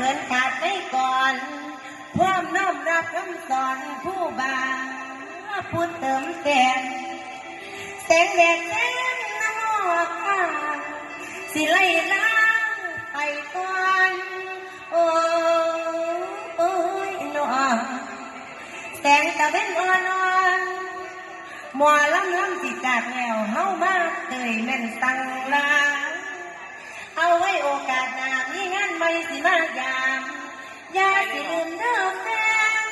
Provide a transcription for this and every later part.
เกินขาดไปก่อนพร้อมน้อมรับคำสอนผู้บาพูดเติมเต็มแสงแดดแสงน้ำหมอกข้าสิไล่ล้างไปก่อนโอ้โอ้ยนอแสงตะเวนอ่อนๆหมอลำล้ำสิจากแนวเฮามาเตยแม่นตังลา เอาไว้โอกาสหน้ามีงานใหม่สิมายามอย่าสิลืมเด้อแฟน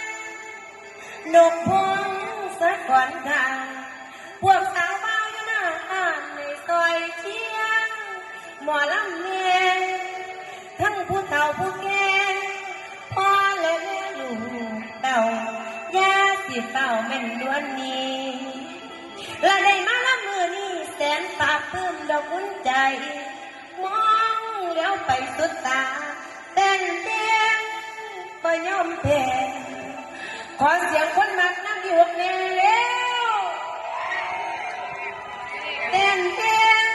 นกพวงสักก่อนกลางพวกสาวบ้าอยู่หน้าอ่านในซอยเชียง หมอลำเมียทั้งผู้เฒ่าผู้แก่พ่อและแม่ลูกเต่าย่าสิเฝ้าแม่นดวนนี้และได้มาละมือนี้แสนปราบปลื้มดอกอุ่นใจมอ ไปสุดตาเต้นเต้นก็ยอมแพ้ขอเสียงคนมักนั่งอยู่แน่แล้วเต้นเต้น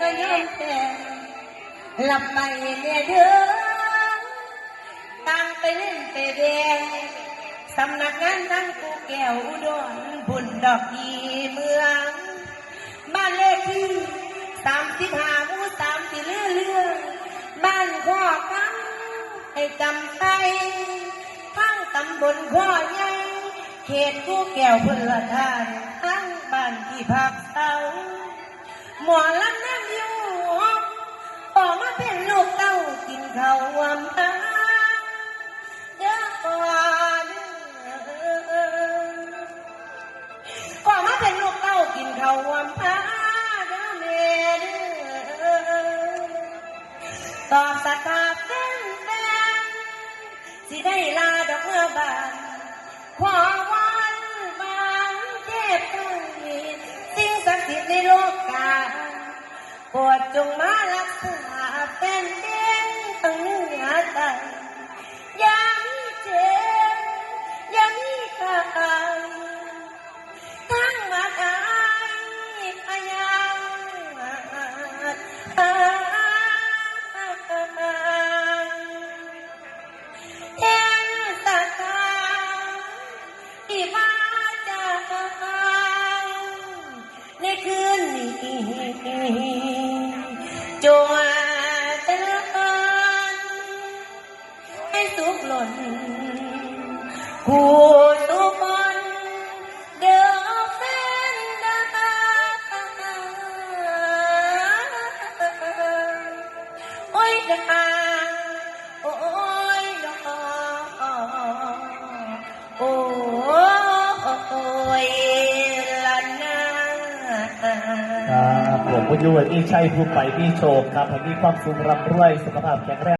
ก็ยอมแพ้หลับไปเนี่ยเด้อตั้งไปเล่นไปแดงสำนักงานทั้งกูแก้วอุดรบุญดอกดีเมือง บ้านเลขที่สามสิบห้าหมู่สามสี่เลื่อเลื่อบ้านข้อกังให้ จำไปทั้งตำบลข้อใหญ่เขตกู้แก้วพลทานทั้งบ้านที่พักเตาหมอลำนั่งอยู่ออมาเป็นลูกเต้ากินข้าววำตาเดี๋ยวก่อนก็มาเป็นลูกเต้ากินข้าววันพาเด้อเมเด้อตอบสตา สิได้ลาดอกเมื่อบานขอวันบางเจ็บใจสิ่งศักดิ์สิทธิ์ในโลกกาโปรดจงมารักษาเป็น จงเตือนให้สุขหล่นหูสุขนเดือแฟนดาโอ้ยดา ครับผมผู้อยู่ที่ใช่ผู้ไปที่โชคครับให้มีความสุขร่ำรวยสุขภาพแข็งแรง